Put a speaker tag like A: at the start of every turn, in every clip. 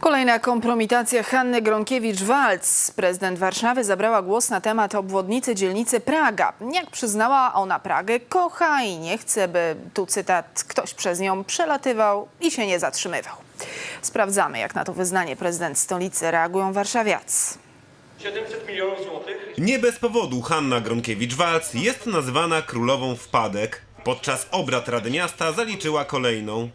A: Kolejna kompromitacja Hanny Gronkiewicz-Walc. Prezydent Warszawy zabrała głos na temat obwodnicy dzielnicy Praga. Jak przyznała, ona Pragę kocha i nie chce, by, tu cytat, ktoś przez nią przelatywał i się nie zatrzymywał. Sprawdzamy, jak na to wyznanie prezydent stolicy reagują warszawiacy.
B: 700 milionów złotych
C: Nie bez powodu Hanna Gronkiewicz-Walc jest nazywana królową wpadek. Podczas obrad Rady Miasta zaliczyła kolejną.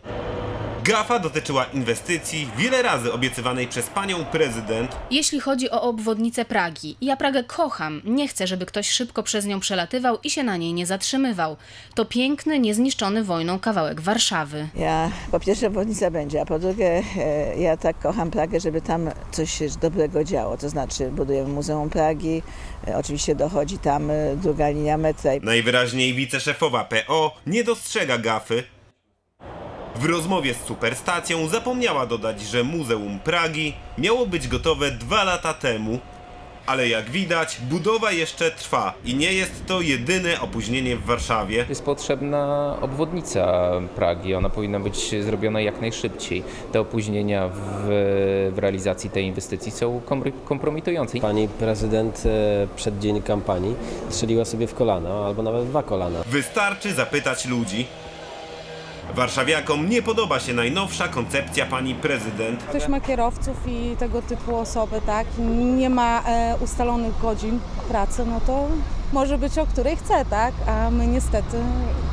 C: Gafa dotyczyła inwestycji, wiele razy obiecywanej przez panią prezydent,
D: Jeśli chodzi o obwodnicę Pragi, ja Pragę kocham. Nie chcę, żeby ktoś szybko przez nią przelatywał i się na niej nie zatrzymywał. To piękny, niezniszczony wojną kawałek Warszawy.
E: Ja po pierwsze obwodnica będzie, a po drugie e, ja tak kocham Pragę, żeby tam coś się dobrego działo. To znaczy budujemy Muzeum Pragi, e, oczywiście dochodzi tam e, druga linia metra. i
C: najwyraźniej wiceszefowa PO, nie dostrzega gafy. W rozmowie z Superstacją zapomniała dodać, że Muzeum Pragi miało być gotowe dwa lata temu, ale jak widać, budowa jeszcze trwa i nie jest to jedyne opóźnienie w Warszawie.
F: Jest potrzebna obwodnica Pragi. Ona powinna być zrobiona jak najszybciej. Te opóźnienia w, w realizacji tej inwestycji są kom- kompromitujące.
G: Pani prezydent e, przed dzień kampanii strzeliła sobie w kolana, albo nawet dwa kolana.
C: Wystarczy zapytać ludzi. Warszawiakom nie podoba się najnowsza koncepcja pani prezydent.
H: Ktoś ma kierowców i tego typu osoby, tak? Nie ma e, ustalonych godzin pracy, no to może być o której chce, tak? A my niestety,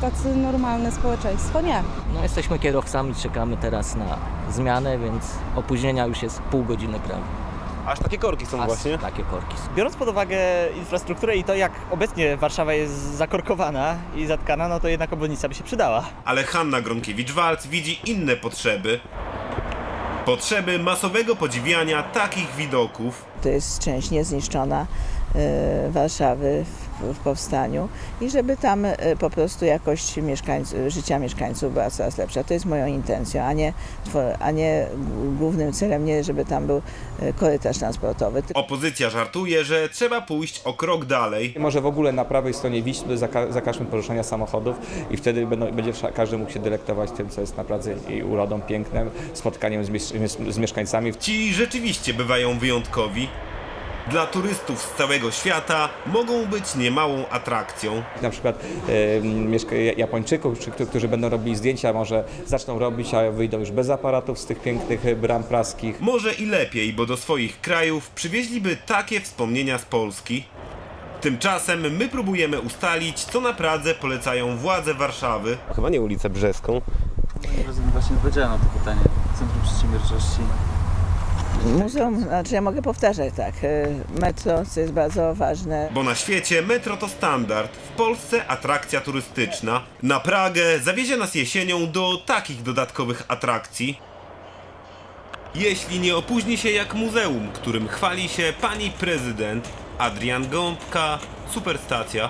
H: tacy normalne społeczeństwo nie.
I: No, jesteśmy kierowcami, czekamy teraz na zmianę, więc opóźnienia już jest pół godziny prawie.
J: Aż takie korki są
I: Aż
J: właśnie.
I: Takie korki są.
K: Biorąc pod uwagę infrastrukturę i to, jak obecnie Warszawa jest zakorkowana i zatkana, no to jednak obwodnica by się przydała.
C: Ale Hanna Gronkiewicz-Walc widzi inne potrzeby. Potrzeby masowego podziwiania takich widoków.
E: To jest część niezniszczona Warszawy w, w powstaniu i żeby tam e, po prostu jakość mieszkańców, życia mieszkańców była coraz lepsza. To jest moją intencją, a nie, a nie głównym celem nie, żeby tam był e, korytarz transportowy.
C: Opozycja żartuje, że trzeba pójść o krok dalej.
J: Może w ogóle na prawej stronie Wisły zaka- zakażmy poruszania samochodów i wtedy będą, będzie każdy mógł się delektować tym, co jest naprawdę i urodą, pięknem, spotkaniem z, z mieszkańcami.
C: Ci rzeczywiście bywają wyjątkowi. Dla turystów z całego świata mogą być niemałą atrakcją.
J: Na przykład mieszka- Japończyków, czy, którzy będą robili zdjęcia, może zaczną robić, a wyjdą już bez aparatów z tych pięknych bram praskich.
C: Może i lepiej, bo do swoich krajów przywieźliby takie wspomnienia z Polski. Tymczasem my próbujemy ustalić, co na Pradze polecają władze Warszawy.
G: Chyba nie ulicę Brzeską.
L: Właśnie odpowiedziała na to pytanie. Centrum Przedsiębiorczości.
E: Muzeum, znaczy ja mogę powtarzać tak, e, metro, co jest bardzo ważne,
C: Bo na świecie metro to standard, w Polsce atrakcja turystyczna. Na Pragę zawiezie nas jesienią do takich dodatkowych atrakcji. Jeśli nie opóźni się jak muzeum, którym chwali się pani prezydent Adrian Gąbka, Superstacja.